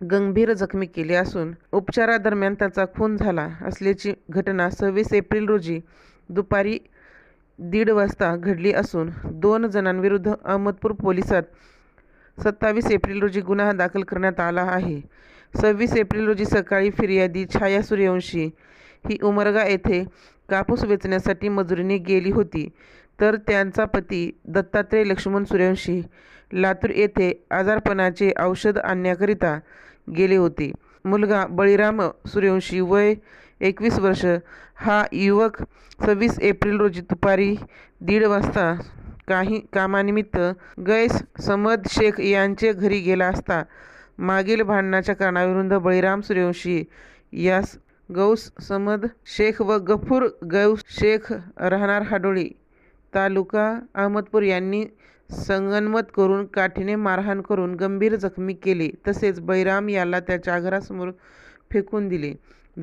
गंभीर जखमी केले असून उपचारादरम्यान त्याचा खून झाला असल्याची घटना सव्वीस एप्रिल रोजी दुपारी दीड वाजता घडली असून दोन जणांविरुद्ध अहमदपूर पोलिसात सत्तावीस एप्रिल रोजी गुन्हा दाखल करण्यात आला आहे. सव्वीस एप्रिल रोजी सकाळी फिर्यादी छाया सूर्यवंशी ही उमरगा येथे कापूस वेचण्यासाठी मजुरीने गेली होती. तर त्यांचा पती दत्तात्रय लक्ष्मण सूर्यवंशी लातूर येथे आजारपणाचे औषध आणण्याकरिता गेले होते. मुलगा बळीराम सूर्यवंशी वय एकवीस वर्ष. हा युवक सव्वीस एप्रिल रोजी दुपारी दीड वाजता काही कामानिमित्त गैस समद शेख यांचे घरी गेला असता मागील भांडणाच्या कारणाविरुद्ध बळीराम सूर्यवंशी यास गौस समद शेख व गफूर गौस शेख राहणार हाडोळी तालुका अहमदपूर यांनी संगनमत करून काठीने मारहाण करून गंभीर जखमी केले. तसेच बैराम याला त्याच्या घरासमोर फेकून दिले.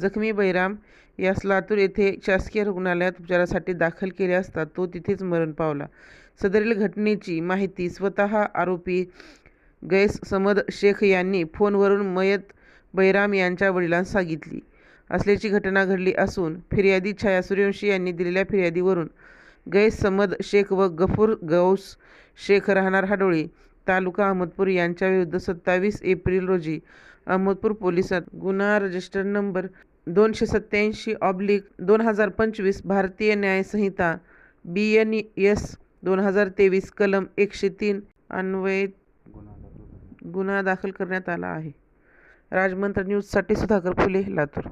जखमी बैराम यास लातूर येथे शासकीय रुग्णालयात उपचारासाठी दाखल केले असता तो तिथेच मरण पावला. सदरील घटनेची माहिती स्वतः आरोपी गैस समद शेख यांनी फोनवरून मयत बैराम यांच्या वडिलांना सांगितली. असल्याची घटना घडली असून फिर्यादी छाया सूर्यवंशी यांनी दिलेल्या फिर्यादीवरून गैस समद शेख व गफूर गौस शेख राहणार हाडोळी तालुका अहमदपूर यांच्याविरुद्ध सत्तावीस एप्रिल रोजी अहमदपूर पोलिसात गुन्हा रजिस्टर नंबर दोनशे सत्याऐंशी ऑब्लिक दोन हजार पंचवीस भारतीय न्यायसंहिता बी एन एस दोन हजार तेवीस कलम एकशे तीन अन्वये गुन्हा दाखल करण्यात आला आहे. राजमंत्र न्यूजसाठी सुधाकर फुले लातूर.